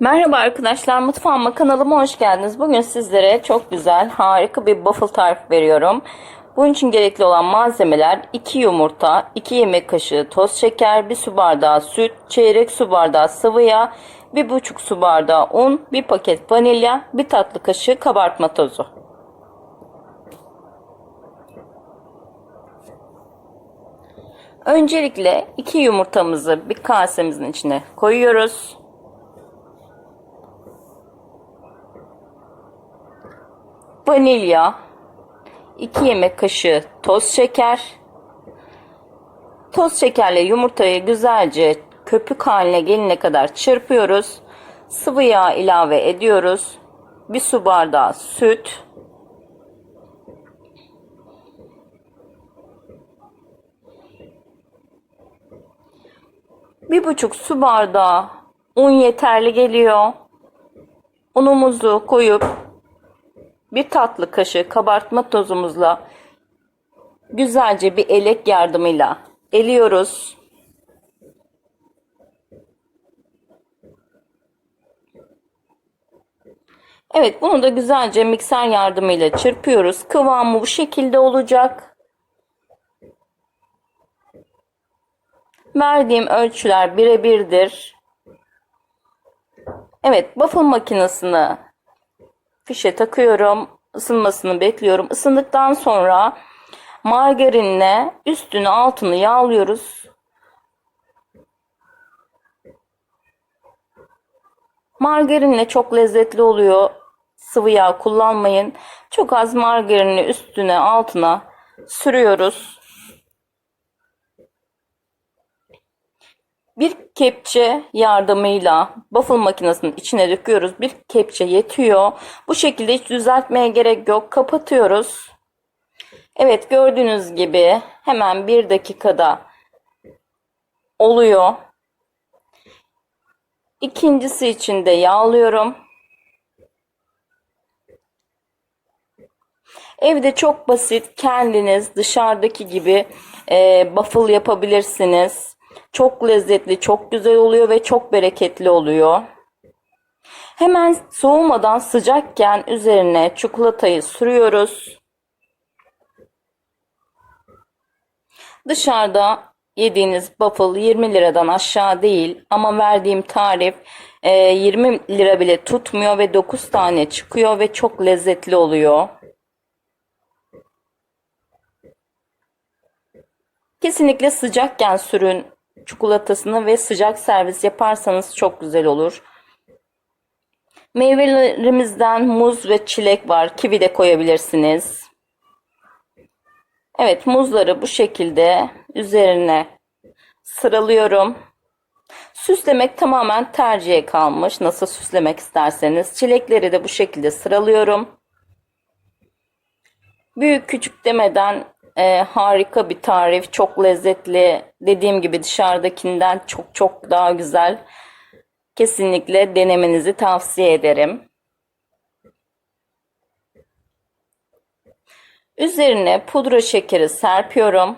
Merhaba arkadaşlar, mutfağıma kanalıma hoş geldiniz. Bugün sizlere çok güzel, harika bir waffle tarifi veriyorum. Bunun için gerekli olan malzemeler 2 yumurta, 2 yemek kaşığı toz şeker, 1 su bardağı süt, çeyrek su bardağı sıvı yağ, 1,5 su bardağı un, 1 paket vanilya, 1 tatlı kaşığı kabartma tozu. Öncelikle 2 yumurtamızı bir kasemizin içine koyuyoruz. Vanilya, 2 yemek kaşığı toz şeker. Toz şekerle yumurtayı güzelce köpük haline gelene kadar çırpıyoruz. Sıvı yağ ilave ediyoruz. Bir su bardağı süt. Bir buçuk su bardağı un yeterli geliyor. Unumuzu koyup bir tatlı kaşığı kabartma tozumuzla güzelce bir elek yardımıyla eliyoruz. Evet bunu da güzelce mikser yardımıyla çırpıyoruz. Kıvamı bu şekilde olacak. Verdiğim ölçüler birebirdir. Evet waffle makinesini fişe takıyorum. Isınmasını bekliyorum. Isındıktan sonra margarinle üstünü altını yağlıyoruz. Margarinle çok lezzetli oluyor. Sıvı yağ kullanmayın. Çok az margarini üstüne altına sürüyoruz. Bir kepçe yardımıyla waffle makinesinin içine döküyoruz. Bir kepçe yetiyor. Bu şekilde hiç düzeltmeye gerek yok. Kapatıyoruz. Evet gördüğünüz gibi hemen bir dakikada oluyor. İkincisi için de yağlıyorum. Evde çok basit kendiniz dışarıdaki gibi e, waffle yapabilirsiniz. Çok lezzetli, çok güzel oluyor ve çok bereketli oluyor. Hemen soğumadan sıcakken üzerine çikolatayı sürüyoruz. Dışarıda yediğiniz waffle 20 liradan aşağı değil ama verdiğim tarif 20 lira bile tutmuyor ve 9 tane çıkıyor ve çok lezzetli oluyor. Kesinlikle sıcakken sürün çikolatasını ve sıcak servis yaparsanız çok güzel olur. Meyvelerimizden muz ve çilek var. Kivi de koyabilirsiniz. Evet muzları bu şekilde üzerine sıralıyorum. Süslemek tamamen tercihe kalmış. Nasıl süslemek isterseniz. Çilekleri de bu şekilde sıralıyorum. Büyük küçük demeden e, harika bir tarif. Çok lezzetli. Dediğim gibi dışarıdakinden çok çok daha güzel. Kesinlikle denemenizi tavsiye ederim. Üzerine pudra şekeri serpiyorum.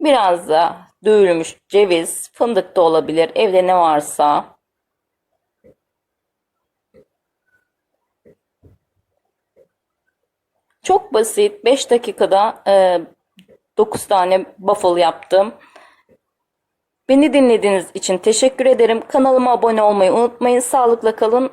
Biraz da dövülmüş ceviz, fındık da olabilir. Evde ne varsa. Çok basit. 5 dakikada e, 9 tane waffle yaptım. Beni dinlediğiniz için teşekkür ederim. Kanalıma abone olmayı unutmayın. Sağlıkla kalın.